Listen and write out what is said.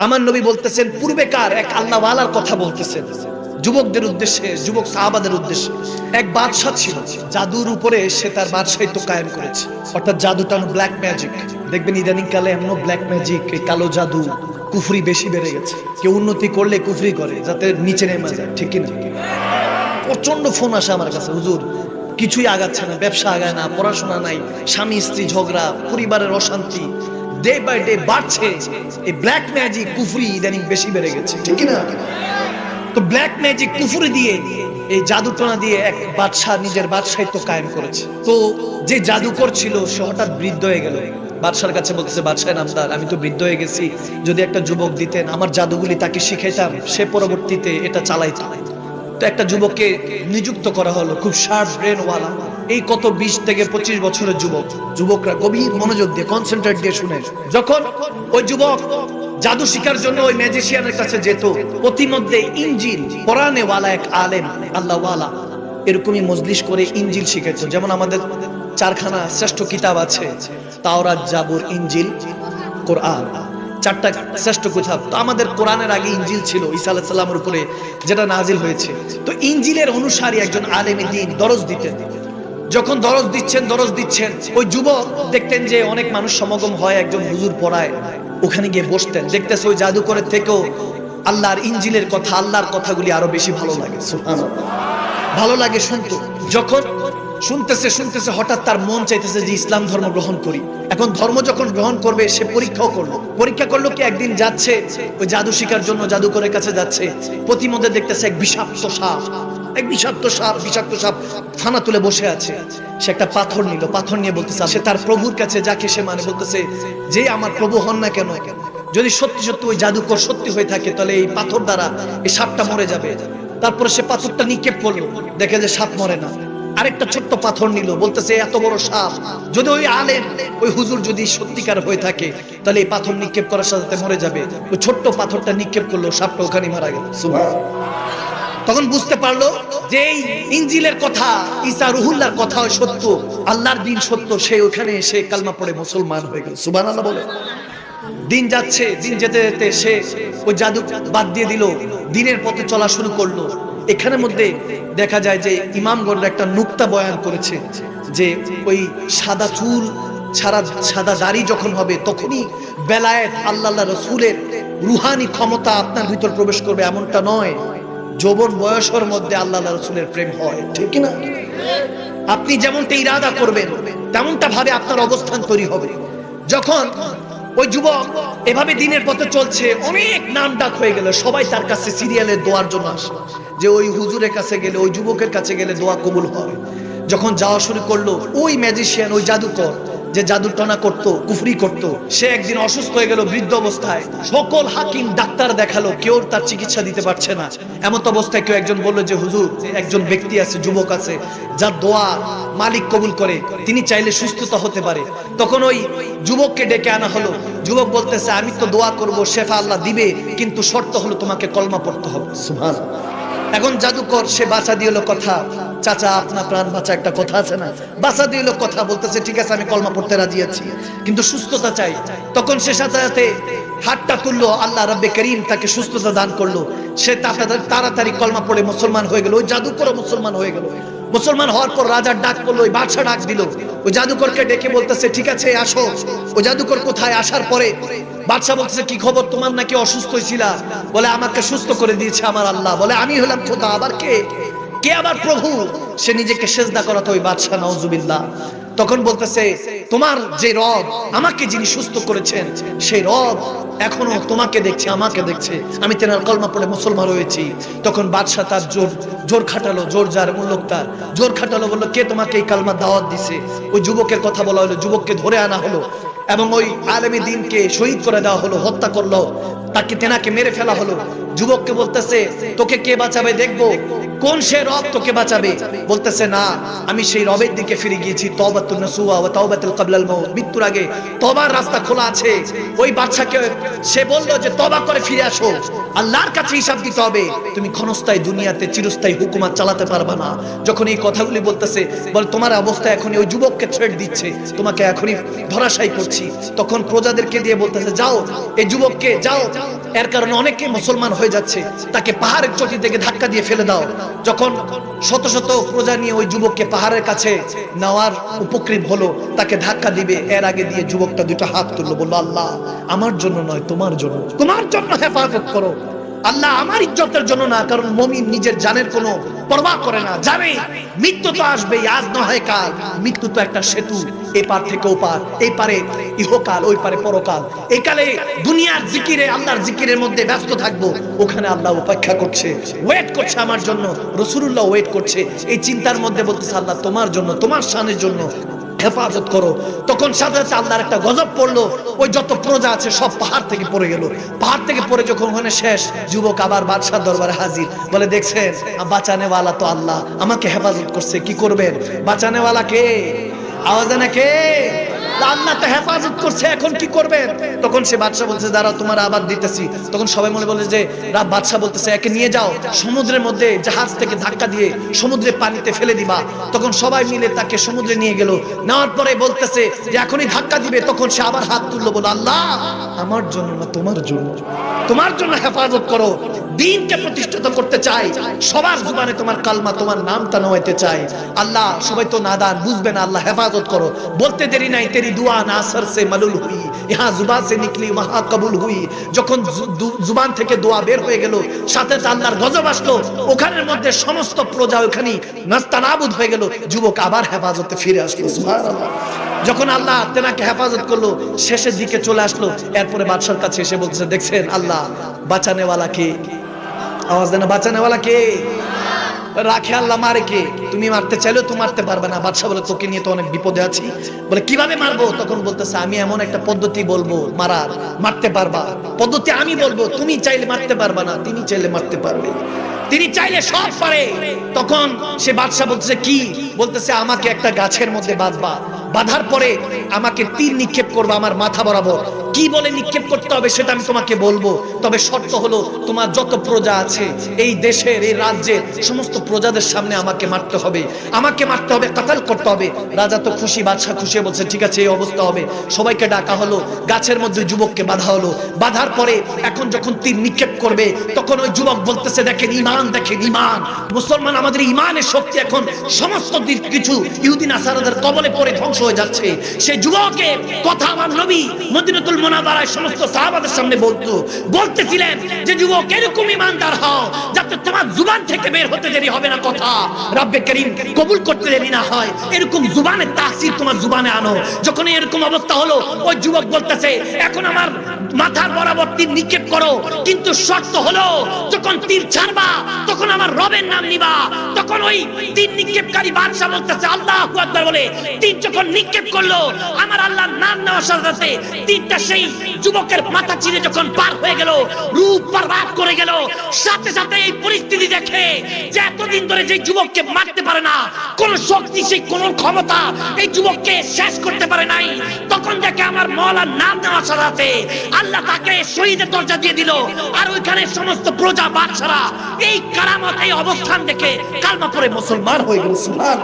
আমার নবী বলতেছেন, পূর্বেকার এক আল্লাহওয়ালার কথা বলতেছেন। যুবকদের উদ্দেশ্যে, যুবক সাহাবাদের উদ্দেশ্যে এক বাদশাহ ছিল। জাদুর উপরে সে তার বাদশাহিত্য কায়েম করেছে। অর্থাৎ জাদুটানো ব্ল্যাক ম্যাজিক দেখবেন ইদানিং কালে এমন ব্ল্যাক ম্যাজিক এই কালো জাদু, কুফরি বেশি বেড়ে গেছে। কেউ উন্নতি করলে কুফরি করে, যাতে নিচে নেমে যায়, ঠিক কিনা? প্রচণ্ড ফোন আসে আমার কাছে, হুজুর, কিছুই আগাচ্ছে না, ব্যবসা আগায় না, পড়াশোনা নাই স্বামী স্ত্রী ঝগড়া, পরিবারের অশান্তি ডে বাই ডে বাড়ছে এই ব্ল্যাক ম্যাজিক কুফরি ইদানিং বেশি বেড়ে গেছে। ঠিক না তো ব্ল্যাক ম্যাজিক কুফরি দিয়ে এই জাদুটনা দিয়ে এক বাদশাহ নিজের বাদশাহিত্য কায়েম করেছে। তো যে জাদুকর ছিল সে হঠাৎ বৃদ্ধ হয়ে গেল। বাদশার কাছে বলতেছে বাদশাহ নামদার আমি তো বৃদ্ধ হয়ে গেছি। যদি একটা যুবক দিতেন আমার জাদুগুলি তাকে শিখাইতাম সে পরবর্তীতে এটা চালাইতাম তো একটা যুবককে নিযুক্ত করা হলো খুব শার্প ব্রেন ওয়ালা। এই কত বিশ থেকে পঁচিশ বছরের যুবক, যুবকরা গভীর মনোযোগ দিয়ে কনসেন্ট্রেট দিয়ে শুনে। যখন ওই যুবক জাদু শিকার জন্য ওই ম্যাজিশিয়ানের কাছে যেত, প্রতিমধ্যে ইঞ্জিল কোরআনে ওয়ালা এক আলেম আল্লাহ ওয়ালা এরকমই মজলিস করে ইঞ্জিল শিখেছ যেমন আমাদের চারখানা শ্রেষ্ঠ কিতাব আছে, তাওরাত, জাবুর, ইঞ্জিল, কোরআন। চারটা শ্রেষ্ঠ কিতাব। তো আমাদের কোরআনের আগে ইঞ্জিল ছিল, ঈসা আলাইহিস সালামের উপরে যেটা নাজিল হয়েছে। তো ইঞ্জিলের অনুসারী একজন আলেমী দিন দরজ দিতেন। যখন দরজ দিচ্ছেন দরজ দিচ্ছেন, ওই যুবক দেখতেন যে অনেক মানুষ সমাগম হয়, একজন হুজুর পড়ায়। ওখানে গিয়ে বসতেন, দেখতেছে ওই জাদুকরের থেকেও আল্লাহর ইঞ্জিলের কথা, আল্লাহর কথাগুলি আরও বেশি ভালো লাগে ভালো লাগে শুনতো। যখন শুনতেছে শুনতেছে, হঠাৎ তার মন চাইতেছে যে ইসলাম ধর্ম গ্রহণ করি। এখন ধর্ম যখন গ্রহণ করবে, সে পরীক্ষাও করল। পরীক্ষা করল কি একদিন যাচ্ছে, ওই জাদু শিকার জন্য জাদুকরের কাছে যাচ্ছে। প্রতিমধ্যে দেখতেছে এক বিষাক্ত সাপ। এক বিষাক্ত সাপ বিষাক্ত সাপ থানা তুলে বসে আছে। সে একটা পাথর নিল, পাথর নিয়ে বলতেছে সে তার প্রভুর কাছে যাকে সে মানে বলতেছে, যে আমার প্রভু হন না কেন, যদি সত্যি সত্যি ওই জাদুকর সত্যি হয়ে থাকে, তাহলে এই পাথর দ্বারা এই সাপটা মরে যাবে। তারপরে সে পাথরটা নিক্ষেপ করল, দেখে যে সাপ মরে না। আরেকটা ছোট্ট পাথর নিল, বলতেছে এত বড় সাপ, যদি ওই আলেম, ওই হুজুর যদি সত্যিকার হয়ে থাকে, তাহলে এই পাথর নিক্ষেপ করার সাথে মরে যাবে। ওই ছোট্ট পাথরটা নিক্ষেপ করল, সাপটা ওখানে মারা গেল। তখন বুঝতে পারল যে ইঞ্জিলের কথা, ঈসা রুহুল্লাহর কথা সত্য, আল্লাহর দিন সত্য, সে ওখানে এসে কালমা পড়ে মুসলমান হয়ে গেল। সুবান আল্লাহ বলে। দিন যাচ্ছে, দিন যেতে যেতে সে ওই জাদু বাদ দিয়ে দিল, দিনের পথে চলা শুরু করল। এখানের মধ্যে দেখা যায় যে ইমামগণরা একটা নুক্তা বয়ান করেছে যে ওই সাদা চুল ছাড়া সাদা দাড়ি যখন হবে, তখনই বেলায়েত আল্লাহ রসুলের রুহানি ক্ষমতা আপনার ভিতর প্রবেশ করবে, এমনটা নয়। যৌবন বয়সের মধ্যে আল্লাহ রসুলের প্রেম হয়, ঠিক না আপনি যেমনটা ইরাদা করবেন, তেমনটা ভাবে আপনার অবস্থান তৈরি হবে। যখন ওই যুবক এভাবে দিনের পথে চলছে, অনেক নাম ডাক হয়ে গেল, সবাই তার কাছে সিরিয়ালের দোয়ার জন্য আসে। যে ওই হুজুরের কাছে গেলে, ওই যুবকের কাছে গেলে দোয়া কবুল হয়। যখন যাওয়া শুরু করল, ওই ম্যাজিশিয়ান ওই জাদুকর যে জাদুটনা করতো, কুফরি করতো, সে একদিন অসুস্থ হয়ে গেল বৃদ্ধ অবস্থায়। সকল হাকিম ডাক্তার দেখাল, কেউ তার চিকিৎসা দিতে পারছে না। এমন অবস্থায় কেউ একজন বলল যে, হুজুর, একজন ব্যক্তি আছে, যুবক আছে, যার দোয়া মালিক কবুল করে, তিনি চাইলে সুস্থতা হতে পারে। তখন ওই যুবককে ডেকে আনা হলো। যুবক বলতেছে, আমি তো দোয়া করব, শেফা আল্লাহ দিবে, কিন্তু শর্ত হলো তোমাকে কলমা পড়তে হবে। এখন জাদুকর, সে বাঁচা দিয়ে কথা। চাচা, আপনার প্রাণ বাঁচা একটা কথা আছে না? বাঁচা দিয়ে কথা বলতেছে, ঠিক আছে, আমি কলমা পড়তে রাজি আছি। কিন্তু সুস্থতা চাই। তখন সে সাথে সাথে হাতটা তুললো, আল্লাহ রব্বে করিম তাকে সুস্থতা দান করল। সে তাড়াতাড়ি কলমা পড়ে মুসলমান হয়ে গেল। ওই জাদুকরও মুসলমান হয়ে গেল। মুসলমান হওয়ার পর রাজার ডাক করল, ওই বাদশা ডাক দিল। ওই জাদুকরকে ডেকে বলতেছে, ঠিক আছে, আসো। ওই জাদুকর কোথায়? আসার পরে বাদশা বলতেছে, কি খবর? তোমার নাকি অসুস্থ হয়েছিলা বলে, আমাকে সুস্থ করে দিয়েছে আমার আল্লাহ। বলে, আমি হলাম খোদা, আবার কে? কে আবার প্রভু? সে নিজেকে সেজদা করাতো, ওই বাদশা নওজুবিল্লাহ তখন বলতেছে, তোমার যে রব আমাকে যিনি সুস্থ করেছেন, সেই রব এখনও তোমাকে দেখছে, আমাকে দেখছে। আমি তেনার কলমা পড়ে মুসলমান হয়েছি। তখন বাদশাহ তার জোর জোর খাটালো, জোর যার মূল্যক তার। জোর খাটালো, বলল, কে তোমাকে এই কালমা দাওয়াত দিছে? ওই যুবকের কথা বলা হলো, যুবককে ধরে আনা হলো এবং ওই আলেমী দিনকে শহীদ করে দেওয়া হলো, হত্যা করল। তাকে তেনাকে মেরে ফেলা হলো? যুবককে বলতেছে, তোকে কে বাঁচাবে দেখব? কোন সে রব তোকে বাঁচাবে? বলতেছে, না, আমি সেই রবের দিকে ফিরে গিয়েছি, তওবাতুন নাসুয়া ওয়া তাওবাতুল ক্বাবলাল মাউত। মৃত্যুর আগে তবার রাস্তা খোলা আছে। ওই বাদশাকে সে বলল যে তবা করে ফিরে আসো। আল্লাহর কাছে হিসাব দিতে হবে। তুমি ক্ষণস্থায়ী দুনিয়াতে চিরস্থায়ী হুকুমাত চালাতে পারবে না। যখন এই কথাগুলি বলতেছে, বল, তোমার অবস্থা এখন ওই যুবককে থ্রেট দিচ্ছে। তোমাকে এখনই ধরাশায়ী করছি। তখন প্রজাদেরকে দিয়ে বলতেছে, যাও, এই যুবককে, যাও এর কারণে অনেকে মুসলমান হয়ে যাচ্ছে। তাকে পাহাড়ের চটি থেকে ধাক্কা দিয়ে ফেলে দাও। যখন শত শত প্রজা নিয়ে ওই যুবককে পাহাড়ের কাছে নেওয়ার উপকৃত হলো, তাকে ধাক্কা দিবে। এর আগে দিয়ে যুবকটা দুটো হাত তুললো, বলল, আল্লাহ, আমার জন্য নয়, তোমার জন্য। তোমার জন্য হেফাজত করো। আল্লাহ আমার ইজ্জতের জন্য না, কারণ মমিন নিজের জানের কোনো পরবাহ করে না। জানে, মৃত্যু তো আসবে আজ না হয় কাল। মৃত্যু তো একটা সেতু এই পার থেকে ও পার এই পারে ইহকাল, ওই পারে পরকাল। এই কালে দুনিয়ার জিকিরে, আল্লাহর জিকিরের মধ্যে ব্যস্ত থাকব, ওখানে আল্লাহ অপেক্ষা করছে। ওয়েট করছে আমার জন্য। রসুল্লাহ ওয়েট করছে। এই চিন্তার মধ্যে বলতেছে, আল্লাহ তোমার জন্য, তোমার শানের জন্য হেফাজত করো। তখন সাথে সাথে আল্লাহর একটা গজব পড়ল। ওই যত প্রজা আছে সব পাহাড় থেকে পড়ে গেল। পাহাড় থেকে পড়ে যখন ওখানে শেষ, যুবক আবার বাদশার দরবারে হাজির। বলে, দেখছেন? বাঁচানেওয়ালা তো আল্লাহ। আমাকে হেফাজত করছে। কি করবেন? বাঁচানেওয়ালা কে? আওয়াজ না কে? হেফাজত করছে, এখন কি তখন সে বাদশা বলছে দাঁড়া তোমার আবার দিতেছি। তখন সবাই মনে বলে যে, রাব বাদশা বলতেছে, একে নিয়ে যাও, সমুদ্রের মধ্যে জাহাজ থেকে ধাক্কা দিয়ে সমুদ্রের পানিতে ফেলে দিবা। তখন সবাই মিলে তাকে সমুদ্রে নিয়ে গেল। নেওয়ার পরে বলতেছে যে, এখনই ধাক্কা দিবে। তখন সে আবার হাত তুললো বলো আল্লাহ, আমার জন্য না, তোমার জন্য। তোমার জন্য হেফাজত করো। দিনকে প্রতিষ্ঠিত করতে চাই। সবার জুবানে তোমার কালমা, তোমার নামটা নওয়াইতে চাই। আল্লাহ, সবাই তো নাদান, বুঝবে না, আল্লাহ হেফাজত করো। বলতে দেরি নাই তেরি দুয়া না আসর সে মালুল হুই ইহা জুবান নিকলি মহা কবুল হুই যখন জুবান থেকে দোয়া বের হয়ে গেল, সাথে আল্লাহর গজব আসলো। ওখানের মধ্যে সমস্ত প্রজা ওখানে নাস্তানাবুদ হয়ে গেল। যুবক আবার হেফাজতে ফিরে আসলো যখন আল্লাহ তেনাকে হেফাজত করল, শেষের দিকে চলে আসলো। এরপরে বাদশার কাছে এসে বলছে, দেখছেন আল্লাহ, বাঁচানেওয়ালা কে? আওয়াজ দেনা, বাঁচানেওয়ালা কে? রাখে আল্লাহ, মারে কে? তুমি মারতে চাইলেও তো মারতে পারবে না। বাদশা বলে, তোকে নিয়ে তো অনেক বিপদে আছি। বলে, কীভাবে মারবো? তখন বলতেছে, আমি এমন একটা পদ্ধতি বলব মারার মারতে পারবা। পদ্ধতি আমি বলব, তুমি চাইলে মারতে পারবা না, তিনি চাইলে মারতে পারবে। তিনি চাইলে সব পারে। তখন সে বাদশা বলতেছে, কি? বলতেছে, আমাকে একটা গাছের মধ্যে বাঁধবা। বাঁধার পরে আমাকে তীর নিক্ষেপ করবা, আমার মাথা বরাবর। কি বলে নিক্ষেপ করতে হবে সেটা আমি তোমাকে বলব। তবে শর্ত হলো, তোমার যত প্রজা আছে, এই দেশের, এই রাজ্যের সমস্ত প্রজাদের সামনে আমাকে মারতে হবে। আমাকে মারতে হবে, কাতাল করতে হবে। রাজা তো খুশি, বাদশাহ খুশি, বলছে, ঠিক আছে, এই অবস্থা হবে। সবাইকে ডাকা হলো, গাছের মধ্যে যুবককে বাধা হলো। বাধার পরে এখন যখন তীর নিক্ষেপ করবে, তখন ওই যুবক বলতেছে, দেখেন ইমান দেখেন ইমান মুসলমান, আমাদের ইমানের শক্তি এখন সমস্ত দিক কিছু ইহুদিন, আসারাদের কবলে পড়ে ধ্বংস হয়ে যাচ্ছে। সেই যুবকের কথা আমার নবী মদিনাতুল মাথার তীর নিক্ষেপ করো। কিন্তু শর্ত হলো, যখন তীর ছাড়বা, তখন আমার রবের নাম নিবা। তখন ওই তীর নিক্ষেপকারী বাদশা বলতেছে, আল্লাহ বলে, তীর যখন নিক্ষেপ করল, আমার আল্লাহর নাম নেওয়ার সাথে সাথে তীরটা সেই যুবকের মাথা চিরে যখন পার হয়ে গেল, রূপ রাত করে গেল, সাথে সাথে এই পরিস্থিতি দেখে যে এতদিন ধরে যে যুবককে মারতে পারে না, কোন শক্তি, সেই কোন ক্ষমতা এই যুবককে শেষ করতে পারে নাই। তখন দেখে আমার মৌলার নাম নেওয়ার সাথে আল্লাহ তাকে শহীদের দরজা দিয়ে দিল। আর ওইখানে সমস্ত প্রজা, বাদশারা এই কারামত, এই অবস্থান দেখে কালমা পরে মুসলমান হয়ে গেল সুবহান